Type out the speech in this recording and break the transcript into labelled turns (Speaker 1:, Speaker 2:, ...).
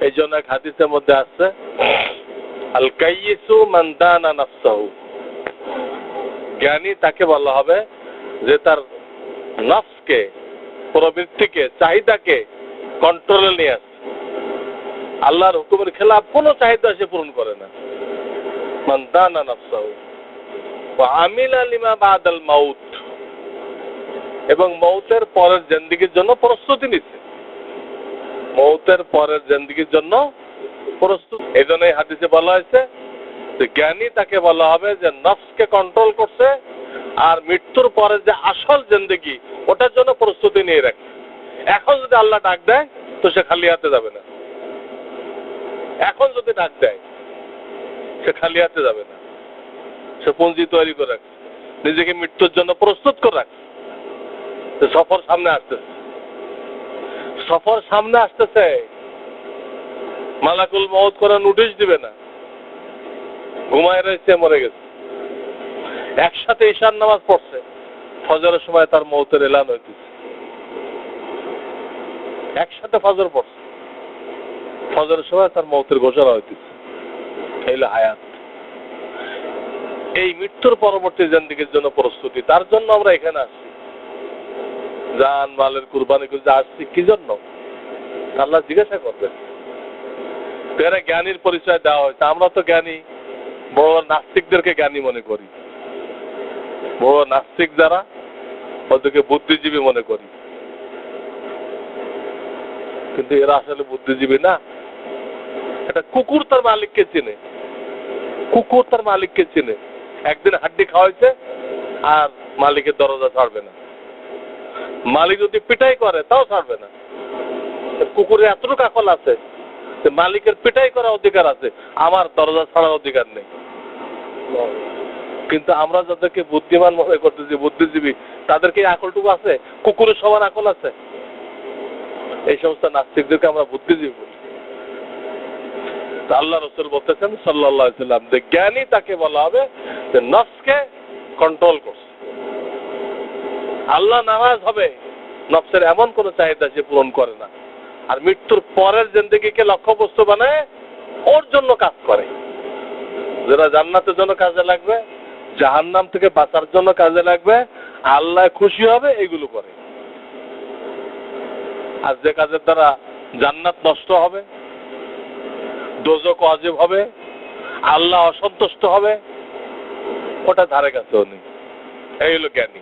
Speaker 1: এই জন্য এক হাদিসের মধ্যে আসছে আল কাইয়িসু মান দানা নাফসাহু। জ্ঞানী তাকে বলা হবে যে তার নফসকে, প্রবৃত্তিকে, চাহিদাকে কন্ট্রোলে নিয়ে আসে। আল্লাহর হুকুমের খেলাফ কোনো চাহিদা সে পূরণ করে না। মান দানা নাফসাহু। আমিলা লিমা বাদাল মাউত। এবং মৌতের পরের জিন্দিগির জন্য প্রস্তুতি নিচ্ছে। মৌতের পরের জিন্দিগির জন্য প্রস্তুত। এই জন্য এই হাদিসে বলা হয়েছে জ্ঞানী তাকে বলা হবে যে নফসকে কন্ট্রোল করছে আর মৃত্যুর পরে যে আসল জিন্দিগি, ওটার জন্য প্রস্তুতি নিয়ে রাখে। এখন যদি আল্লাহ ডাক দেয়, তো সে খালি হাতে যাবে না। এখন যদি ডাক দেয়, সে খালি হাতে যাবে না। সে পুঁজি তৈরি করে রাখছে নিজেকে মৃত্যুর জন্য প্রস্তুত করে রাখছে সফর সামনে আসতেছে। সফর সামনে আসতেছে। মালাকুল মহৎ করে নোটিশ দিবে না। ঘুমায় রয়েছে, মরে গেছে। একসাথে ঈশান নামাজ পড়ছে। ফজরের সময় তার মৌতের এলান হইতেছে। একসাথে ফজর পড়ছে। ফজরের সময় তার মৌতের ঘোষণা হইতেছে। এইল হায়াত। এই মৃত্যুর পরবর্তী জিন্দিগির জন্য প্রস্তুতি। তার জন্য আমরা এখানে আসছি। জান, মালের কুরবানি করে আসছি কি জন্য? আল্লাহ জিজ্ঞাসা করবেন এরা জ্ঞানীর পরিচয় দেওয়া হয়েছে। আমরা তো জ্ঞানী, বড় নাস্তিকদেরকে জ্ঞানী মনে করি। বড় নাস্তিক যারা, ওদেরকে বুদ্ধিজীবী মনে করি। কিন্তু এরা আসলে বুদ্ধিজীবী না। একটা কুকুর তার মালিককে চিনে। কুকুর তার মালিককে চিনে। একদিন হাড্ডি খাওয়াইছে আর মালিকের দরজা ছাড়বে না। মালিক যদি পিটাই করে, তাও ছাড়বে না। কুকুরের এতটুকু আকল আছে মালিকের পিটাই করার অধিকার আছে, আমার দরজা ছাড়ার অধিকার নেই। কিন্তু আমরা যাদেরকে বুদ্ধিমান মনে করতেছি, বুদ্ধিজীবী তাদেরকে আকলটুকু আছে? কুকুরের সবার আকল আছে। এই সমস্ত নাস্তিকদেরকে আমরা বুদ্ধিজীবী আল্লাহ রসুল বলতেছেন সাল্লাহ সাল্লাম যে জ্ঞানী তাকে বলা হবে যে নফসকে কন্ট্রোল করছে। আল্লাহ নারাজ হবে। নফসের এমন কোন চাহিদা সে পূরণ করে না। আর মৃত্যুর পরের জিন্দগিকে লক্ষ্যবস্তু বানায়, ওর জন্য কাজ করে। যেটা জান্নাতের জন্য কাজে লাগবে, জাহান্নাম থেকে বাঁচার জন্য কাজে লাগবে, আল্লাহ খুশি হবে, এগুলো করে। আর যে কাজের দ্বারা জান্নাত নষ্ট হবে, দোজক অজীব হবে, আল্লাহ অসন্তুষ্ট হবে, ওটা ধারে কাছেও নেই। এই হলো জ্ঞানী।